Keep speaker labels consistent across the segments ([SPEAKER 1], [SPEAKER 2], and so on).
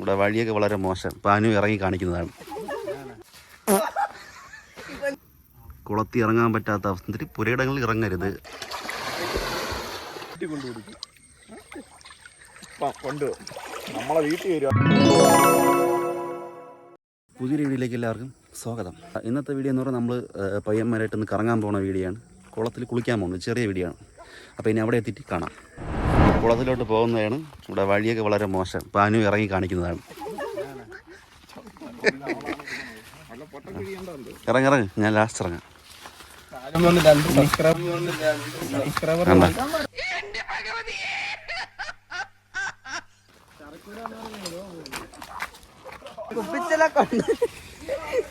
[SPEAKER 1] ഇവിടെ വഴിയൊക്കെ വളരെ മോശം. പാനു ഇറങ്ങി കാണിക്കുന്നതാണ്. കുളത്തി ഇറങ്ങാൻ പറ്റാത്ത അവസ്ഥ. പുരയിടങ്ങളിൽ ഇറങ്ങരുത്.
[SPEAKER 2] നമ്മളെ വീട്ടിൽ
[SPEAKER 1] വീഡിയോയിലേക്ക് എല്ലാവർക്കും സ്വാഗതം. ഇന്നത്തെ വീഡിയോ എന്ന് പറഞ്ഞാൽ നമ്മൾ പയ്യന്മാരായിട്ട് ഒന്ന് കറങ്ങാൻ പോകുന്ന വീഡിയോ ആണ്. കുളത്തിൽ കുളിക്കാൻ പോകുന്നത് ചെറിയ വീഡിയോ ആണ്. അപ്പോൾ ഇനി അവിടെ എത്തിയിട്ട് കാണാം. കുളത്തിലോട്ട് പോകുന്നതാണ്. ഇവിടെ വഴിയൊക്കെ വളരെ മോശം. പാനു ഇറങ്ങി കാണിക്കുന്നതാണ്. ഇറങ്ങി ഇറങ്ങ്. ഞാൻ ലാസ്റ്റ് ഇറങ്ങാം?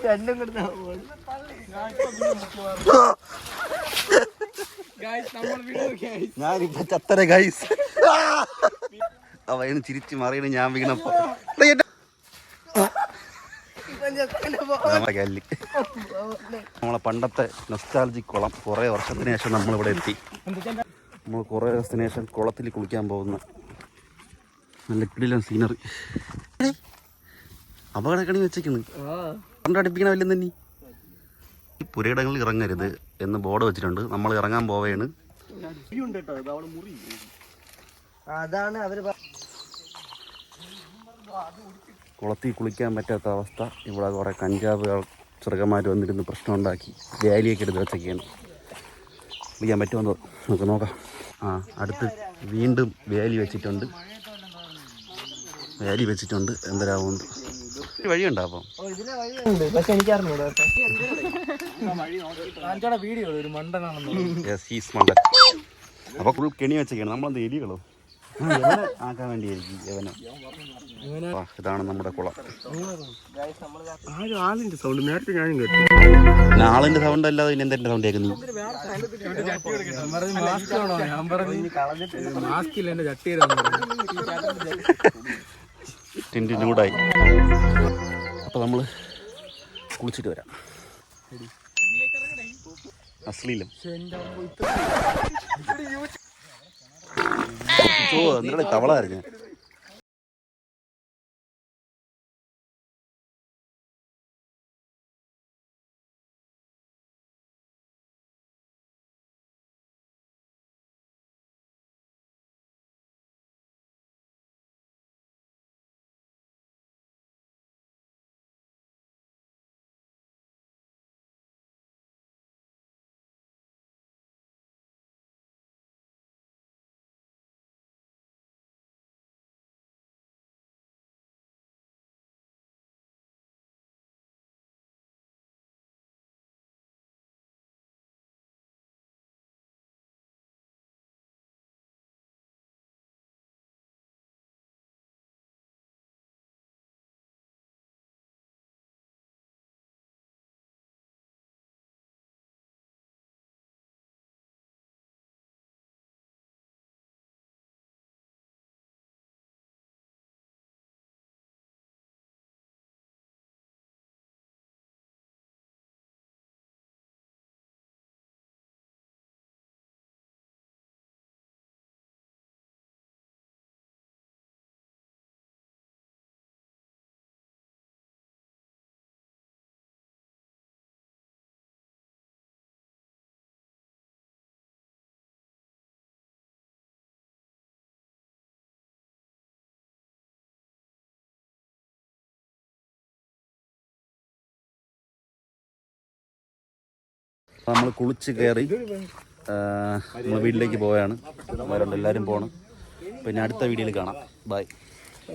[SPEAKER 3] രണ്ടും ഞാൻ
[SPEAKER 1] ഞാനിപ്പോ ചത്തര ഗൈസ് അവന് ചിരിച്ചു മറിയണ് ഞാൻ വീണപ്പോ നമ്മളെ പണ്ടത്തെ നൊസ്റ്റാലജി കുളം കുറേ വർഷത്തിന് ശേഷം നമ്മൾ ഇവിടെ എത്തി. നമ്മൾ കുറേ ദിവസത്തിന് ശേഷം കുളത്തിൽ കുളിക്കാൻ പോകുന്ന നല്ല കിടിലൻ സീനറി അപകടക്കണി വെച്ചേക്കുന്നു. കണ്ടടിപ്പിക്കണ വല്ലതും തന്നെ ഈ പുരയിടങ്ങളിൽ ഇറങ്ങരുത് എന്ന് ബോർഡ് വെച്ചിട്ടുണ്ട്. നമ്മൾ ഇറങ്ങാൻ പോവുകയാണ്
[SPEAKER 3] അതാണ് അവർ
[SPEAKER 1] കുളത്തിൽ കുളിക്കാൻ പറ്റാത്ത അവസ്ഥ. ഇവിടെ കുറേ കഞ്ചാവ് ചെറുക്കന്മാർ വന്നിരുന്ന് പ്രശ്നം ഉണ്ടാക്കി വേലിയൊക്കെ എടുത്ത് വെച്ചൊക്കെയാണ്. കുളിക്കാൻ പറ്റുമെന്ന് നമുക്ക് നോക്കാം. ആ അടുത്ത് വീണ്ടും വേലി വെച്ചിട്ടുണ്ട്. വേലി വെച്ചിട്ടുണ്ട്. എന്തരാവും ഒരു വഴിയുണ്ടോ അപ്പം?
[SPEAKER 3] ഓ, ഇതിലെ വഴിയുണ്ട്. പക്ഷെ എനിക്ക് അറിഞ്ഞൂടാ. കേട്ടോ വീഡിയോ ഒരു മണ്ടനാണെന്ന്
[SPEAKER 1] അപ്പോൾ ഫുൾ കെണി വെച്ചൊക്കെയാണ്. നമ്മളെന്ത് എലികളോ? ആക്കാൻ വേണ്ടിയായിരിക്കും യവനെ. ഇതാണ് നമ്മുടെ കുളം.
[SPEAKER 2] ആളിന്റെ സൗണ്ട് നേരത്തെ ഞാനും കേട്ടു.
[SPEAKER 1] ആളിന്റെ സൗണ്ട് അല്ലാതെ പിന്നെ എന്തെങ്കിലും സൗണ്ട് കേൾക്കുന്നു? ടിന്റി ചൂടായി. അപ്പോൾ നമ്മൾ കുളിച്ചിട്ട് വരാം. അശ്ലീലം. சோ அதனால தவளா இருக்கு. നമ്മൾ കുളിച്ച് കയറി നമ്മൾ വീട്ടിലേക്ക് പോവുകയാണ്. അവരുണ്ട് എല്ലാവരും പോകണം പിന്നെ അടുത്ത വീഡിയോയിൽ കാണാം. ബൈ